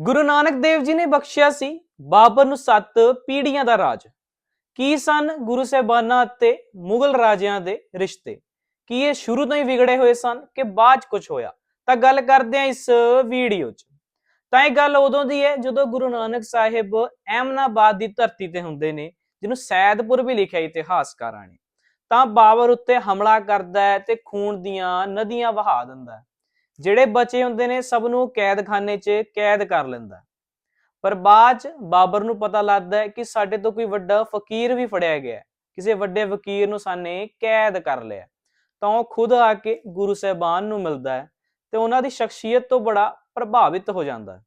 ਗੁਰੂ ਨਾਨਕ ਦੇਵ ਜੀ ਨੇ ਬਖਸ਼ਿਆ ਸੀ ਬਾਬਰ ਨੂੰ ਸੱਤ ਪੀੜ੍ਹੀਆਂ ਦਾ ਰਾਜ। ਕੀ ਸਨ ਗੁਰੂ ਸਾਹਿਬਾਨਾਂ ਅਤੇ ਮੁਗਲ ਰਾਜਿਆਂ ਦੇ ਰਿਸ਼ਤੇ? ਕੀ ਇਹ ਸ਼ੁਰੂ ਤੋਂ ਹੀ ਵਿਗੜੇ ਹੋਏ ਸਨ ਕਿ ਬਾਅਦ 'ਚ ਕੁਝ ਹੋਇਆ? ਤਾਂ ਗੱਲ ਕਰਦੇ ਹਾਂ ਇਸ ਵੀਡੀਓ 'ਚ। ਤਾਂ ਇਹ ਗੱਲ ਉਦੋਂ ਦੀ ਹੈ ਜਦੋਂ ਗੁਰੂ ਨਾਨਕ ਸਾਹਿਬ ਐਮਨਾਬਾਦ ਦੀ ਧਰਤੀ ਤੇ ਹੁੰਦੇ ਨੇ, ਜਿਹਨੂੰ ਸੈਦਪੁਰ ਵੀ ਲਿਖਿਆ ਇਤਿਹਾਸਕਾਰਾਂ ਨੇ। ਤਾਂ ਬਾਬਰ ਉੱਤੇ ਹਮਲਾ ਕਰਦਾ ਹੈ ਤੇ ਖੂਨ ਦੀਆਂ ਨਦੀਆਂ ਵਹਾ ਦਿੰਦਾ ਹੈ। ਜਿਹੜੇ ਬਚੇ ਹੁੰਦੇ ਨੇ ਸਭ ਨੂੰ ਕੈਦਖਾਨੇ 'ਚ ਕੈਦ ਕਰ ਲੈਂਦਾ ਪਰ ਬਾਅਦ 'ਚ ਬਾਬਰ ਨੂੰ ਪਤਾ ਲੱਗਦਾ ਹੈ ਕਿ ਸਾਡੇ ਤੋਂ ਕੋਈ ਵੱਡਾ ਫਕੀਰ ਵੀ ਫੜਿਆ ਗਿਆ ਕਿਸੇ ਵੱਡੇ ਫਕੀਰ ਨੂੰ ਸਾਨੇ ਕੈਦ ਕਰ ਲਿਆ ਤਾਂ ਉਹ ਖੁਦ ਆ ਕੇ ਗੁਰੂ ਸਾਹਿਬਾਨ ਨੂੰ ਮਿਲਦਾ ਹੈ ਤੇ ਉਹਨਾਂ ਦੀ ਸ਼ਖਸੀਅਤ ਤੋਂ ਬੜਾ ਪ੍ਰਭਾਵਿਤ ਹੋ ਜਾਂਦਾ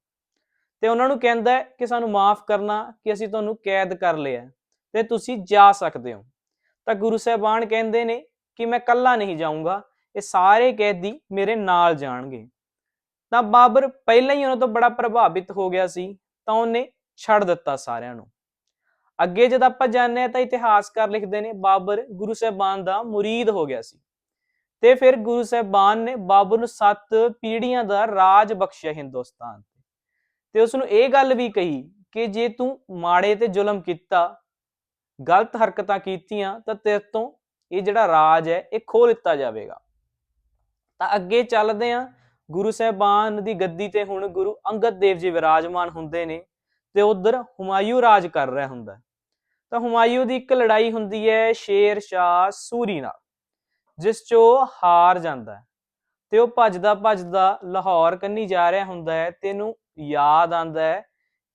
ਤੇ ਉਹਨਾਂ ਨੂੰ ਕਹਿੰਦਾ ਹੈ ਕਿ ਸਾਨੂੰ ਮਾਫ ਕਰਨਾ, ਕਿ ਅਸੀਂ ਤੁਹਾਨੂੰ ਕੈਦ ਕਰ ਲਿਆ ਤੇ ਤੁਸੀਂ ਜਾ ਸਕਦੇ ਹੋ। ਤਾਂ ਗੁਰੂ ਸਾਹਿਬਾਨ ਕਹਿੰਦੇ ਨੇ ਕਿ ਮੈਂ ਇਕੱਲਾ ਨਹੀਂ ਜਾਊਂਗਾ ਇਹ ਸਾਰੇ ਕੈਦੀ ਮੇਰੇ ਨਾਲ ਜਾਣਗੇ। ਤਾਂ ਬਾਬਰ ਪਹਿਲਾਂ ਹੀ ਉਹਨਾਂ ਤੋਂ ਬੜਾ ਪ੍ਰਭਾਵਿਤ ਹੋ ਗਿਆ ਸੀ, ਤਾਂ ਉਹਨੇ ਛੱਡ ਦਿੱਤਾ ਸਾਰਿਆਂ ਨੂੰ। ਅੱਗੇ ਜਦ ਆਪਾਂ ਜਾਣਦੇ ਹਾਂ ਤਾਂ ਇਤਿਹਾਸਕਾਰ ਲਿਖਦੇ ਨੇ ਬਾਬਰ ਗੁਰੂ ਸਾਹਿਬਾਨ ਦਾ ਮੁਰੀਦ ਹੋ ਗਿਆ ਸੀ। ਤੇ ਫਿਰ ਗੁਰੂ ਸਾਹਿਬਾਨ ਨੇ ਬਾਬਰ ਨੂੰ ਸੱਤ ਪੀੜ੍ਹੀਆਂ ਦਾ ਰਾਜ ਬਖਸ਼ਿਆ ਹਿੰਦੁਸਤਾਨ ਤੇ। ਤੇ ਉਸ ਨੂੰ ਇਹ ਗੱਲ ਵੀ ਕਹੀ ਕਿ ਜੇ ਤੂੰ ਮਾੜੇ ਤੇ ਜ਼ੁਲਮ ਕੀਤਾ, ਗਲਤ ਹਰਕਤਾਂ ਕੀਤੀਆਂ ਤਾਂ ਤੇਰੇ ਤੋਂ ਇਹ ਜਿਹੜਾ ਰਾਜ ਹੈ, ਇਹ ਖੋਹ ਲਿੱਤਾ ਜਾਵੇਗਾ। ਤਾਂ ਅੱਗੇ ਚੱਲਦੇ ਹਾਂ। ਗੁਰੂ ਸਾਹਿਬਾਨ ਦੀ ਗੱਦੀ ਤੇ ਹੁਣ ਗੁਰੂ ਅੰਗਦ ਦੇਵ ਜੀ ਵਿਰਾਜਮਾਨ ਹੁੰਦੇ ਨੇ ਤੇ ਉਧਰ ਹੁਮਾਯੂ ਰਾਜ ਕਰ ਰਿਹਾ ਹੁੰਦਾ ਤਾਂ ਹੁਮਾਯੂ ਦੀ ਇੱਕ ਲੜਾਈ ਹੁੰਦੀ ਹੈ ਸ਼ੇਰ ਸ਼ਾਹ ਸੂਰੀ ਨਾਲ, ਜਿਸ 'ਚੋਂ ਹਾਰ ਜਾਂਦਾ ਹੈ ਤੇ ਉਹ ਭੱਜਦਾ ਭੱਜਦਾ ਲਾਹੌਰ ਕੰਨੀ ਜਾ ਰਿਹਾ ਹੁੰਦਾ ਹੈ। ਤੇ ਇਹਨੂੰ ਯਾਦ ਆਂਦਾ ਹੈ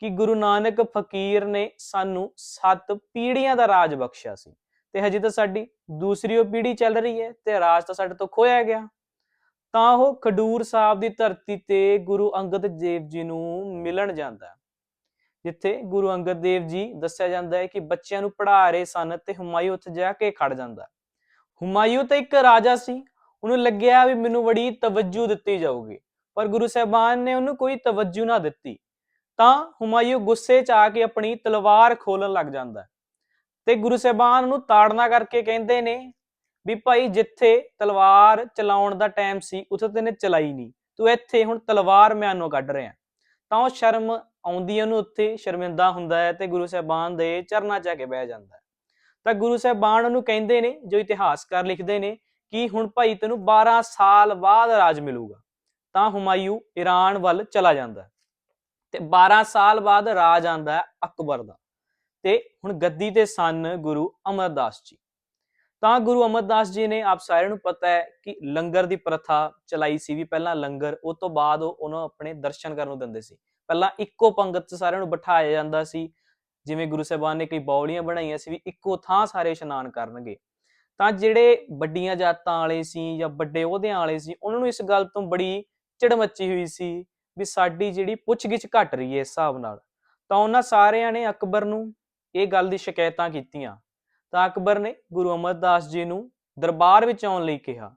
ਕਿ ਗੁਰੂ ਨਾਨਕ ਫਕੀਰ ਨੇ ਸਾਨੂੰ ਸੱਤ ਪੀੜ੍ਹੀਆਂ ਦਾ ਰਾਜ ਬਖਸ਼ਿਆ ਸੀ ਤੇ ਹਜੇ ਤਾਂ ਸਾਡੀ ਦੂਸਰੀ ਉਹ ਪੀੜ੍ਹੀ ਚੱਲ ਰਹੀ ਹੈ ਤੇ ਰਾਜ ਤਾਂ ਸਾਡੇ ਤੋਂ ਖੋਇਆ ਗਿਆ। ਤਾਂ ਉਹ ਖਡੂਰ ਸਾਹਿਬ ਦੀ ਧਰਤੀ ਤੇ ਗੁਰੂ ਅੰਗਦ ਦੇਵ ਜੀ ਨੂੰ ਮਿਲਣ ਜਾਂਦਾ ਜਿੱਥੇ ਗੁਰੂ ਅੰਗਦ ਦੇਵ ਜੀ ਦੱਸਿਆ ਜਾਂਦਾ ਹੈ ਕਿ ਬੱਚਿਆਂ ਨੂੰ ਪੜ੍ਹਾ ਰਹੇ ਸਨ ਤੇ ਹੁਮਾਯੂ ਉੱਥੇ ਜਾ ਕੇ ਖੜ ਜਾਂਦਾ ਹੈ। ਤਾਂ ਇੱਕ ਰਾਜਾ ਸੀ, ਉਹਨੂੰ ਲੱਗਿਆ ਵੀ ਮੈਨੂੰ ਬੜੀ ਤਵੱਜੂ ਦਿੱਤੀ ਜਾਊਗੀ, ਪਰ ਗੁਰੂ ਸਾਹਿਬਾਨ ਨੇ ਉਹਨੂੰ ਕੋਈ ਤਵੱਜੂ ਨਾ ਦਿੱਤੀ ਤਾਂ ਹੁਮਾਯੂ ਗੁੱਸੇ 'ਚ ਆ ਕੇ ਆਪਣੀ ਤਲਵਾਰ ਖੋਲਣ ਲੱਗ ਜਾਂਦਾ ਤੇ ਗੁਰੂ ਸਾਹਿਬਾਨ ਨੂੰ ਤਾੜਨਾ ਕਰਕੇ ਕਹਿੰਦੇ ਨੇ ਵੀ ਭਾਈ ਜਿੱਥੇ ਤਲਵਾਰ ਚਲਾਉਣ ਦਾ ਟਾਈਮ ਸੀ, ਉੱਥੇ ਤੈਨੇ ਚਲਾਈ ਨਹੀਂ ਤੂੰ ਇੱਥੇ ਹੁਣ ਤਲਵਾਰ ਮਿਆਨੋਂ ਕੱਢ ਰਿਹਾ। ਤਾਂ ਉਹ ਸ਼ਰਮ ਆਉਂਦੀ ਉਹਨੂੰ ਉੱਥੇ, ਸ਼ਰਮਿੰਦਾ ਹੁੰਦਾ ਹੈ ਤੇ ਗੁਰੂ ਸਾਹਿਬਾਨ ਦੇ ਚਰਨਾਂ 'ਚ ਆ ਕੇ ਬਹਿ ਜਾਂਦਾ ਹੈ। ਤਾਂ ਗੁਰੂ ਸਾਹਿਬਾਨ ਉਹਨੂੰ ਕਹਿੰਦੇ ਨੇ, ਜੋ ਇਤਿਹਾਸਕਾਰ ਲਿਖਦੇ ਨੇ ਕਿ ਹੁਣ ਭਾਈ ਤੈਨੂੰ 12 ਸਾਲ ਬਾਅਦ ਰਾਜ ਮਿਲੂਗਾ। ਤਾਂ ਹੁਮਾਯੂ ਈਰਾਨ ਵੱਲ ਚਲਾ ਜਾਂਦਾ ਤੇ 12 ਸਾਲ ਬਾਅਦ ਰਾਜ ਆਂਦਾ ਅਕਬਰ ਦਾ। ਤੇ ਹੁਣ ਗੱਦੀ ਤੇ ਸਨ ਗੁਰੂ ਅਮਰਦਾਸ ਜੀ। ਤਾਂ ਗੁਰੂ ਅਮਰਦਾਸ ਜੀ ਨੇ ਆਪ ਸਾਰਿਆਂ ਨੂੰ ਪਤਾ ਹੈ ਕਿ ਲੰਗਰ ਦੀ ਪ੍ਰਥਾ ਚਲਾਈ ਸੀ ਵੀ ਪਹਿਲਾਂ ਲੰਗਰ ਉਸ ਤੋਂ ਬਾਅਦ ਉਹ ਉਹਨਾਂ ਆਪਣੇ ਦਰਸ਼ਨ ਕਰਨ ਨੂੰ ਦਿੰਦੇ ਸੀ। ਪਹਿਲਾਂ ਇੱਕੋ ਪੰਗਤ 'ਚ ਸਾਰਿਆਂ ਨੂੰ ਬਿਠਾਇਆ ਜਾਂਦਾ ਸੀ, ਜਿਵੇਂ ਗੁਰੂ ਸਾਹਿਬਾਨ ਨੇ ਕਈ ਬੌਲੀਆਂ ਬਣਾਈਆਂ ਸੀ ਵੀ ਇੱਕੋ ਥਾਂ ਸਾਰੇ ਇਸ਼ਨਾਨ ਕਰਨਗੇ। ਤਾਂ ਜਿਹੜੇ ਵੱਡੀਆਂ ਜਾਤਾਂ ਵਾਲੇ ਸੀ ਜਾਂ ਵੱਡੇ ਅਹੁਦਿਆਂ ਵਾਲੇ ਸੀ, ਉਹਨਾਂ ਨੂੰ ਇਸ ਗੱਲ ਤੋਂ ਬੜੀ ਚਿੜ ਮੱਚੀ ਹੋਈ ਸੀ ਵੀ ਸਾਡੀ ਜਿਹੜੀ ਪੁੱਛਗਿੱਛ ਘਟ ਰਹੀ ਹੈ ਇਸ ਹਿਸਾਬ ਨਾਲ। ਤਾਂ ਉਹਨਾਂ ਸਾਰਿਆਂ ਨੇ ਅਕਬਰ ਨੂੰ ਇਹ ਗੱਲ ਦੀ ਸ਼ਿਕਾਇਤਾਂ ਕੀਤੀਆਂ ਤਾਂ ਅਕਬਰ ਨੇ ਗੁਰੂ ਅਮਰਦਾਸ ਜੀ ਨੂੰ ਦਰਬਾਰ ਵਿੱਚ ਆਉਣ ਲਈ ਕਿਹਾ।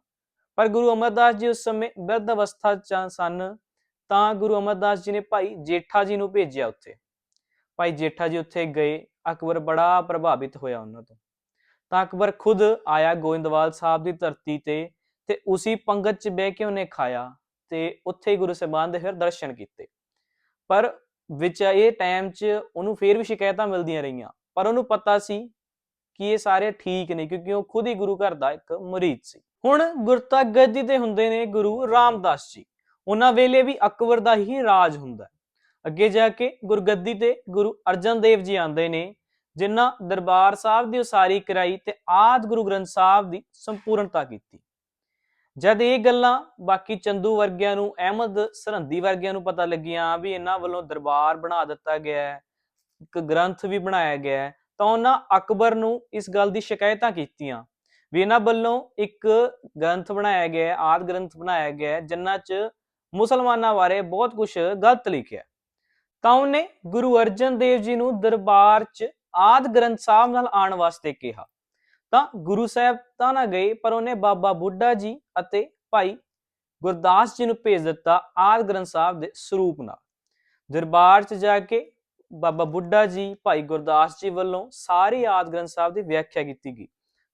ਪਰ ਗੁਰੂ ਅਮਰਦਾਸ ਜੀ ਉਸ ਸਮੇਂ ਬਿਰਧ ਅਵਸਥਾ 'ਚ ਸਨ, ਤਾਂ ਗੁਰੂ ਅਮਰਦਾਸ ਜੀ ਨੇ ਭਾਈ ਜੇਠਾ ਜੀ ਨੂੰ ਭੇਜਿਆ ਉੱਥੇ। ਭਾਈ ਜੇਠਾ ਜੀ ਉੱਥੇ ਗਏ, ਅਕਬਰ ਬੜਾ ਪ੍ਰਭਾਵਿਤ ਹੋਇਆ ਉਹਨਾਂ ਤੋਂ। ਤਾਂ ਅਕਬਰ ਖੁਦ ਆਇਆ ਗੋਇੰਦਵਾਲ ਸਾਹਿਬ ਦੀ ਧਰਤੀ ਤੇ ਤੇ ਉਸੇ ਪੰਗਤ 'ਚ ਬਹਿ ਕੇ ਉਹਨੇ ਖਾਇਆ ਤੇ ਉੱਥੇ ਹੀ ਗੁਰੂ ਸਾਹਿਬਾਨ ਦੇ ਫਿਰ ਦਰਸ਼ਨ ਕੀਤੇ। ਪਰ ਵਿੱਚ ਇਹ ਟਾਈਮ 'ਚ ਉਹਨੂੰ ਫੇਰ ਵੀ ਸ਼ਿਕਾਇਤਾਂ ਮਿਲਦੀਆਂ ਰਹੀਆਂ। ਪਰ ਉਹਨੂੰ ਪਤਾ ਸੀ ਕਿ ਇਹ ਸਾਰੇ ਠੀਕ ਨੇ ਕਿਉਂਕਿ ਉਹ ਖੁਦ ਹੀ ਗੁਰੂ ਘਰ ਦਾ ਇੱਕ ਮੁਰੀਦ ਸੀ। ਹੁਣ ਗੁਰਤਾ ਗੱਦੀ ਤੇ ਹੁੰਦੇ ਨੇ ਗੁਰੂ ਰਾਮਦਾਸ ਜੀ। ਉਹਨਾਂ ਵੇਲੇ ਵੀ ਅਕਬਰ ਦਾ ਹੀ ਰਾਜ ਹੁੰਦਾ ਅੱਗੇ ਜਾ ਕੇ ਗੁਰਗੱਦੀ ਤੇ ਗੁਰੂ ਅਰਜਨ ਦੇਵ ਜੀ ਆਉਂਦੇ ਨੇ, ਜਿਨ੍ਹਾਂ ਦਰਬਾਰ ਸਾਹਿਬ ਦੀ ਉਸਾਰੀ ਕਰਾਈ ਤੇ ਆਦ ਗੁਰੂ ਗ੍ਰੰਥ ਸਾਹਿਬ ਦੀ ਸੰਪੂਰਨਤਾ ਕੀਤੀ। ਜਦ ਇਹ ਗੱਲਾਂ ਬਾਕੀ ਚੰਦੂ ਵਰਗਿਆਂ ਨੂੰ, ਅਹਿਮਦ ਸਰਹੰਦੀ ਵਰਗਿਆਂ ਨੂੰ ਪਤਾ ਲੱਗੀਆਂ ਵੀ ਇਹਨਾਂ ਵੱਲੋਂ ਦਰਬਾਰ ਬਣਾ ਦਿੱਤਾ ਗਿਆ ਹੈ, ਇੱਕ ਗ੍ਰੰਥ ਵੀ ਬਣਾਇਆ ਗਿਆ ਹੈ ਤਾਂ ਉਹਨਾਂ ਅਕਬਰ ਨੂੰ ਇਸ ਗੱਲ ਦੀ ਸ਼ਿਕਾਇਤਾਂ ਕੀਤੀਆਂ ਵੀ ਇਹਨਾਂ ਵੱਲੋਂ ਇੱਕ ਗ੍ਰੰਥ ਬਣਾਇਆ ਗਿਆ ਹੈ, ਆਦ ਗ੍ਰੰਥ ਬਣਾਇਆ ਗਿਆ ਹੈ ਜਿਨ੍ਹਾਂ 'ਚ ਮੁਸਲਮਾਨਾਂ ਬਾਰੇ ਬਹੁਤ ਕੁਝ ਗਲਤ ਲਿਖਿਆ ਤਾਂ ਉਹਨੇ ਗੁਰੂ ਅਰਜਨ ਦੇਵ ਜੀ ਨੂੰ ਦਰਬਾਰ 'ਚ ਆਦ ਗ੍ਰੰਥ ਸਾਹਿਬ ਨਾਲ ਆਉਣ ਵਾਸਤੇ ਕਿਹਾ। ਤਾਂ ਗੁਰੂ ਸਾਹਿਬ ਤਾਂ ਨਾ ਗਏ, ਪਰ ਉਹਨੇ ਬਾਬਾ ਬੁੱਢਾ ਜੀ ਅਤੇ ਭਾਈ ਗੁਰਦਾਸ ਜੀ ਨੂੰ ਭੇਜ ਦਿੱਤਾ ਆਦ ਗ੍ਰੰਥ ਸਾਹਿਬ ਦੇ ਸਰੂਪ ਨਾਲ। ਦਰਬਾਰ 'ਚ ਜਾ ਕੇ ਬਾਬਾ ਬੁੱਢਾ ਜੀ, ਭਾਈ ਗੁਰਦਾਸ ਜੀ ਵੱਲੋਂ ਸਾਰੀ ਆਦ ਗ੍ਰੰਥ ਸਾਹਿਬ ਦੀ ਵਿਆਖਿਆ ਕੀਤੀ ਗਈ।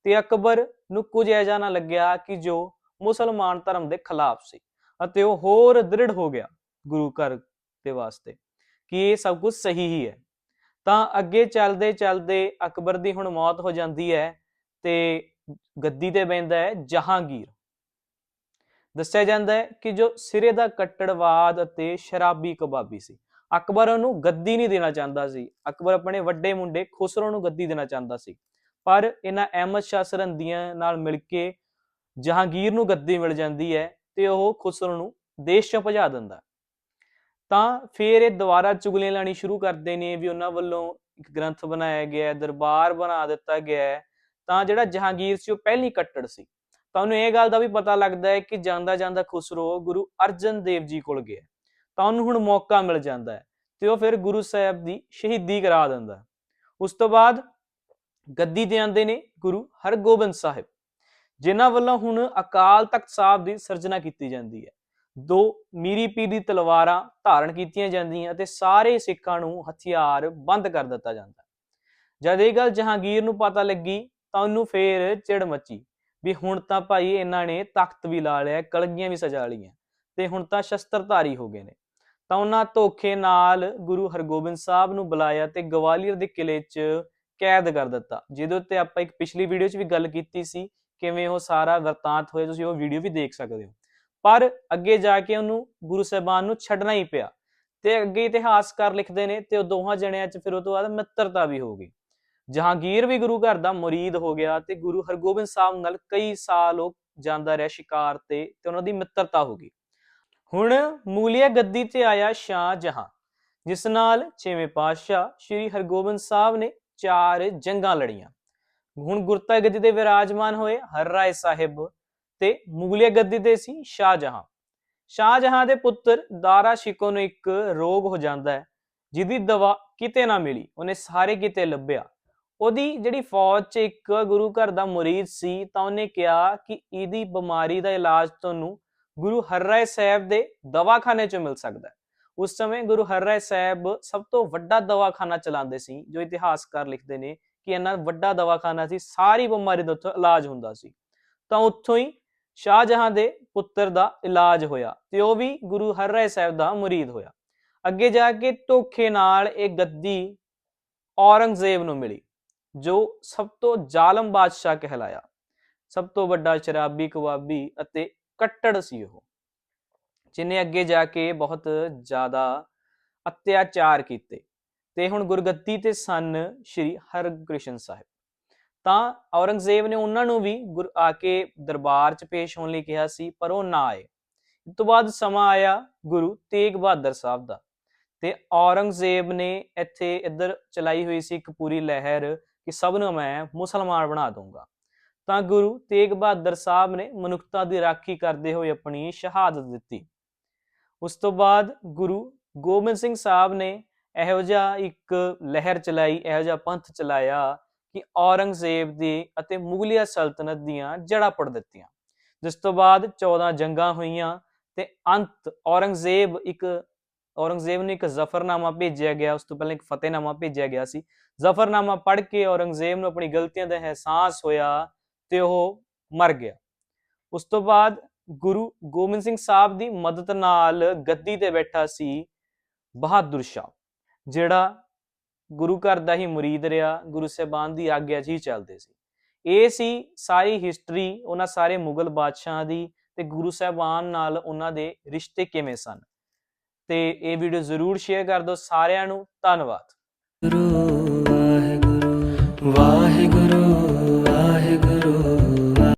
ਤੇ ਅਕਬਰ ਨੂੰ ਕੁਝ ਐਜਾ ਨਾ ਲੱਗਿਆ ਕਿ ਜੋ ਮੁਸਲਮਾਨ ਧਰਮ ਦੇ ਖਿਲਾਫ ਸੀ ਅਤੇ ਉਹ ਹੋਰ ਦ੍ਰਿੜ ਹੋ ਗਿਆ ਗੁਰੂ ਘਰ ਦੇ ਵਾਸਤੇ ਕਿ ਇਹ ਸਭ ਕੁਝ ਸਹੀ ਹੀ ਹੈ। ਤਾਂ ਅੱਗੇ ਚੱਲਦੇ ਚੱਲਦੇ ਅਕਬਰ ਦੀ ਹੁਣ ਮੌਤ ਹੋ ਜਾਂਦੀ ਹੈ ਤੇ ਗੱਦੀ ਤੇ ਬੈੰਦਾ ਹੈ ਜਹਾਂਗੀਰ। ਦੱਸਿਆ ਜਾਂਦਾ ਹੈ ਕਿ ਜੋ ਸਿਰੇ ਦਾ ਕੱਟੜਵਾਦ ਅਤੇ ਸ਼ਰਾਬੀ ਕਬਾਬੀ ਸੀ ਅਕਬਰ ਉਹਨੂੰ ਗੱਦੀ ਨਹੀਂ ਦੇਣਾ ਚਾਹੁੰਦਾ ਸੀ। ਅਕਬਰ ਆਪਣੇ ਵੱਡੇ ਮੁੰਡੇ ਖੁਸਰੋ ਨੂੰ ਗੱਦੀ ਦੇਣਾ ਚਾਹੁੰਦਾ ਸੀ। ਪਰ ਇਹਨਾਂ ਅਹਿਮਦ ਸ਼ਾਹ ਸਰਹੰਦੀਆਂ ਨਾਲ ਮਿਲ ਕੇ ਜਹਾਂਗੀਰ ਨੂੰ ਗੱਦੀ ਮਿਲ ਜਾਂਦੀ ਹੈ ਤੇ ਉਹ ਖੁਸਰੋ ਨੂੰ ਦੇਸ਼ ਚੋਂ ਭਜਾ ਦਿੰਦਾ ਤਾਂ ਫਿਰ ਇਹ ਦੁਬਾਰਾ ਚੁਗਲੀਆਂ ਲਾਣੀ ਸ਼ੁਰੂ ਕਰਦੇ ਨੇ ਵੀ ਉਹਨਾਂ ਵੱਲੋਂ ਇੱਕ ਗ੍ਰੰਥ ਬਣਾਇਆ ਗਿਆ ਹੈ, ਦਰਬਾਰ ਬਣਾ ਦਿੱਤਾ ਗਿਆ ਹੈ। ਤਾਂ ਜਿਹੜਾ ਜਹਾਂਗੀਰ ਸੀ ਉਹ ਪਹਿਲੀ ਕੱਟੜ ਸੀ। ਤਾਂ ਉਹਨੂੰ ਇਹ ਗੱਲ ਦਾ ਵੀ ਪਤਾ ਲੱਗਦਾ ਹੈ ਕਿ ਜਾਂਦਾ ਜਾਂਦਾ ਖੁਸਰੋ ਗੁਰੂ ਅਰਜਨ ਦੇਵ ਜੀ ਕੋਲ ਗਿਆ ਤਾਂ ਉਹਨੂੰ ਹੁਣ ਮੌਕਾ ਮਿਲ ਜਾਂਦਾ ਹੈ ਤੇ ਉਹ ਫਿਰ ਗੁਰੂ ਸਾਹਿਬ ਦੀ ਸ਼ਹੀਦੀ ਕਰਾ ਦਿੰਦਾ ਉਸ ਤੋਂ ਬਾਅਦ ਗੱਦੀ ਤੇ ਆਉਂਦੇ ਨੇ ਗੁਰੂ ਹਰਗੋਬਿੰਦ ਸਾਹਿਬ, ਜਿਨ੍ਹਾਂ ਵੱਲੋਂ ਹੁਣ ਅਕਾਲ ਤਖਤ ਸਾਹਿਬ ਦੀ ਸਿਰਜਣਾ ਕੀਤੀ ਜਾਂਦੀ ਹੈ। ਦੋ ਮੀਰੀ ਪੀਰ ਦੀ ਤਲਵਾਰਾਂ ਧਾਰਨ ਕੀਤੀਆਂ ਜਾਂਦੀਆਂ ਤੇ ਸਾਰੇ ਸਿੱਖਾਂ ਨੂੰ ਹਥਿਆਰ ਬੰਦ ਕਰ ਦਿੱਤਾ ਜਾਂਦਾ ਜਦ ਇਹ ਗੱਲ ਜਹਾਂਗੀਰ ਨੂੰ ਪਤਾ ਲੱਗੀ ਤਾਂ ਉਹਨੂੰ ਫੇਰ ਚਿੜ ਮੱਚੀ ਵੀ ਹੁਣ ਤਾਂ ਭਾਈ ਇਹਨਾਂ ਨੇ ਤਖਤ ਵੀ ਲਾ ਲਿਆ, ਕਲਗੀਆਂ ਵੀ ਸਜਾ ਲਈਆਂ ਤੇ ਹੁਣ ਤਾਂ ਸ਼ਸਤਰਧਾਰੀ ਹੋ ਗਏ ਨੇ। ਤਾਂ ਉਹਨਾਂ ਧੋਖੇ ਨਾਲ ਗੁਰੂ ਹਰਗੋਬਿੰਦ ਸਾਹਿਬ ਨੂੰ ਬੁਲਾਇਆ ਤੇ ਗਵਾਲੀਅਰ ਦੇ ਕਿਲੇ 'ਚ ਕੈਦ ਕਰ ਦਿੱਤਾ, ਜਿਹਦੇ ਉੱਤੇ ਆਪਾਂ ਇੱਕ ਪਿਛਲੀ ਵੀਡੀਓ 'ਚ ਵੀ ਗੱਲ ਕੀਤੀ ਸੀ, ਕਿਵੇਂ ਉਹ ਸਾਰਾ ਵਰਤਾਂਤ ਹੋਇਆ, ਤੁਸੀਂ ਉਹ ਵੀਡੀਓ ਵੀ ਦੇਖ ਸਕਦੇ ਹੋ। ਪਰ ਅੱਗੇ ਜਾ ਕੇ ਉਹਨੂੰ ਗੁਰੂ ਸਾਹਿਬਾਨ ਨੂੰ ਛੱਡਣਾ ਹੀ ਪਿਆ ਤੇ ਅੱਗੇ ਇਤਿਹਾਸਕਾਰ ਲਿਖਦੇ ਨੇ ਤੇ ਉਹ ਦੋਹਾਂ ਜਣਿਆਂ 'ਚ ਫਿਰ ਉਹ ਤੋਂ ਬਾਅਦ ਮਿੱਤਰਤਾ ਵੀ ਹੋ ਗਈ। ਜਹਾਂਗੀਰ ਵੀ ਗੁਰੂ ਘਰ ਦਾ ਮੁਰੀਦ ਹੋ ਗਿਆ ਤੇ ਗੁਰੂ ਹਰਗੋਬਿੰਦ ਸਾਹਿਬ ਨਾਲ ਕਈ ਸਾਲ ਉਹ ਜਾਂਦਾ ਰਿਹਾ ਸ਼ਿਕਾਰ ਤੇ ਤੇ ਉਹਨਾਂ ਦੀ ਮਿੱਤਰਤਾ ਹੋ ਗਈ। ਹੁਣ ਮੂਲੀਆ ਗੱਦੀ ਤੇ ਆਇਆ ਸ਼ਾਹ ਜਹਾਂ, ਜਿਸ ਨਾਲ ਛੇਵੇਂ ਪਾਤਸ਼ਾਹ ਸ੍ਰੀ ਹਰਗੋਬਿੰਦ ਸਾਹਿਬ ਨੇ ਚਾਰ ਜੰਗਾਂ ਲੜੀਆਂ। ਹੁਣ ਗੁਰਤਾ ਗੱਦੀ ਤੇ ਵਿਰਾਜਮਾਨ ਹੋਏ ਹਰਰਾਏ ਸਾਹਿਬ ਤੇ ਮੁਗਲਿਆ ਗੱਦੀ ਤੇ ਸੀ ਸ਼ਾਹਜਹਾਂ ਸ਼ਾਹਜਹਾਂ ਦੇ ਪੁੱਤਰ ਦਾਰਾ ਸ਼ਿਕੋ ਨੂੰ ਇੱਕ ਰੋਗ ਹੋ ਜਾਂਦਾ ਹੈ, ਜਿਹਦੀ ਦਵਾ ਕਿਤੇ ਨਾ ਮਿਲੀ, ਉਹਨੇ ਸਾਰੇ ਕਿਤੇ ਲੱਭਿਆ। ਉਹਦੀ ਜਿਹੜੀ ਫੌਜ 'ਚ ਇੱਕ ਗੁਰੂ ਘਰ ਦਾ ਮੁਰੀਦ ਸੀ, ਤਾਂ ਉਹਨੇ ਕਿਹਾ ਕਿ ਇਹਦੀ ਬਿਮਾਰੀ ਦਾ ਇਲਾਜ ਤੁਹਾਨੂੰ ਗੁਰੂ ਹਰਰਾਏ ਸਾਹਿਬ ਦੇ ਦਵਾਖਾਨੇ 'ਚ ਮਿਲ ਸਕਦਾ ਹੈ। ਉਸ ਸਮੇਂ ਗੁਰੂ ਹਰਰਾਏ ਸਾਹਿਬ ਸਭ ਤੋਂ ਵੱਡਾ ਦਵਾਖਾਨਾ ਚਲਾਉਂਦੇ ਸੀ, ਜੋ ਇਤਿਹਾਸਕਾਰ ਲਿਖਦੇ ਨੇ ਕਿ ਇੰਨਾ ਵੱਡਾ ਦਵਾਖਾਨਾ ਸੀ, ਸਾਰੀ ਬਿਮਾਰੀ ਦਾ ਉੱਥੋਂ ਇਲਾਜ ਹੁੰਦਾ ਸੀ। ਤਾਂ ਉੱਥੋਂ ਹੀ ਸ਼ਾਹਜਹਾਂ ਦੇ ਪੁੱਤਰ ਦਾ ਇਲਾਜ ਹੋਇਆ ਤੇ ਉਹ ਵੀ ਗੁਰੂ ਹਰਰਾਏ ਸਾਹਿਬ ਦਾ ਮੁਰੀਦ ਹੋਇਆ। ਅੱਗੇ ਜਾ ਕੇ ਧੋਖੇ ਨਾਲ ਇਹ ਗੱਦੀ ਔਰੰਗਜ਼ੇਬ ਨੂੰ ਮਿਲੀ, ਜੋ ਸਭ ਤੋਂ ਜ਼ਾਲਮ ਬਾਦਸ਼ਾਹ ਕਹਿਲਾਇਆ। ਸਭ ਤੋਂ ਵੱਡਾ ਸ਼ਰਾਬੀ ਕਵਾਬੀ ਅਤੇ ਕੱਟੜ ਸੀ ਉਹ, ਜਿਨੇ ਅੱਗੇ ਜਾ ਕੇ ਬਹੁਤ ਜ਼ਿਆਦਾ ਅਤਿਆਚਾਰ ਕੀਤੇ। ਤੇ ਹੁਣ ਗੁਰਗੱਦੀ ਤੇ ਸਨ ਸ਼੍ਰੀ ਹਰਕ੍ਰਿਸ਼ਨ ਸਾਹਿਬ। ਤਾਂ ਔਰੰਗਜ਼ੇਬ ਨੇ ਉਹਨਾਂ ਨੂੰ ਵੀ ਗੁਰ- ਆ ਕੇ ਦਰਬਾਰ 'ਚ ਪੇਸ਼ ਹੋਣ ਲਈ ਕਿਹਾ ਸੀ, ਪਰ ਉਹ ਨਾ ਆਏ। ਇਸ ਤੋਂ ਬਾਅਦ ਸਮਾਂ ਆਇਆ ਗੁਰੂ ਤੇਗ ਬਹਾਦਰ ਸਾਹਿਬ ਦਾ। ਤੇ ਔਰੰਗਜ਼ੇਬ ਨੇ ਇੱਥੇ ਇੱਧਰ ਚਲਾਈ ਹੋਈ ਸੀ ਇੱਕ ਪੂਰੀ ਲਹਿਰ ਕਿ ਸਭ ਨੂੰ ਮੈਂ ਮੁਸਲਮਾਨ ਬਣਾ ਦੂੰਗਾ ਤਾਂ ਗੁਰੂ ਤੇਗ ਬਹਾਦਰ ਸਾਹਿਬ ਨੇ ਮਨੁੱਖਤਾ ਦੀ ਰਾਖੀ ਕਰਦੇ ਹੋਏ ਆਪਣੀ ਸ਼ਹਾਦਤ ਦਿੱਤੀ। ਉਸ ਤੋਂ ਬਾਅਦ ਗੁਰੂ ਗੋਬਿੰਦ ਸਿੰਘ ਸਾਹਿਬ ਨੇ ਇਹੋ ਜਿਹਾ ਇੱਕ ਲਹਿਰ ਚਲਾਈ, ਇਹੋ ਜਿਹਾ ਪੰਥ ਚਲਾਇਆ ਕਿ ਔਰੰਗਜ਼ੇਬ ਦੀ ਅਤੇ ਮੁਗਲਿਆ ਸਲਤਨਤ ਦੀਆਂ ਜੜ੍ਹਾਂ ਪੜ ਦਿੱਤੀਆਂ। ਜਿਸ ਤੋਂ ਬਾਅਦ 14 ਜੰਗਾਂ ਹੋਈਆਂ ਤੇ ਅੰਤ ਔਰੰਗਜ਼ੇਬ ਇੱਕ, ਔਰੰਗਜ਼ੇਬ ਨੂੰ ਇੱਕ ਜ਼ਫਰਨਾਮਾ ਭੇਜਿਆ ਗਿਆ, ਉਸ ਤੋਂ ਪਹਿਲਾਂ ਇੱਕ ਫਤਿਹਨਾਮਾ ਭੇਜਿਆ ਗਿਆ ਸੀ। ਜ਼ਫਰਨਾਮਾ ਪੜ੍ਹ ਕੇ ਔਰੰਗਜ਼ੇਬ ਨੂੰ ਆਪਣੀ ਗਲਤੀਆਂ ਦਾ ਅਹਿਸਾਸ ਹੋਇਆ ਤੇ ਉਹ ਮਰ ਗਿਆ। ਉਸ ਤੋਂ ਬਾਅਦ ਗੁਰੂ ਗੋਬਿੰਦ ਸਿੰਘ ਸਾਹਿਬ ਦੀ ਮਦਦ ਨਾਲ ਗੱਦੀ ਤੇ ਬੈਠਾ ਸੀ ਬਹਾਦਰ ਸ਼ਾਹ, ਜਿਹੜਾ ਗੁਰੂ ਘਰ ਦਾ ਹੀ ਮੁਰੀਦ ਰਿਹਾ, ਗੁਰੂ ਸਾਹਿਬਾਨ ਦੀ ਆਗਿਆ 'ਚ ਹੀ ਚੱਲਦੇ ਸੀ। ਇਹ ਸੀ ਸਾਰੀ ਹਿਸਟਰੀ ਉਹਨਾਂ ਸਾਰੇ ਮੁਗਲ ਬਾਦਸ਼ਾਹਾਂ ਦੀ ਤੇ ਗੁਰੂ ਸਾਹਿਬਾਨ ਨਾਲ ਉਹਨਾਂ ਦੇ ਰਿਸ਼ਤੇ ਕਿਵੇਂ ਸਨ। ਤੇ ਇਹ ਵੀਡੀਓ ਜ਼ਰੂਰ ਸ਼ੇਅਰ ਕਰ ਦਿਓ ਸਾਰਿਆਂ ਨੂੰ। ਧੰਨਵਾਦ। ਗੁਰੂ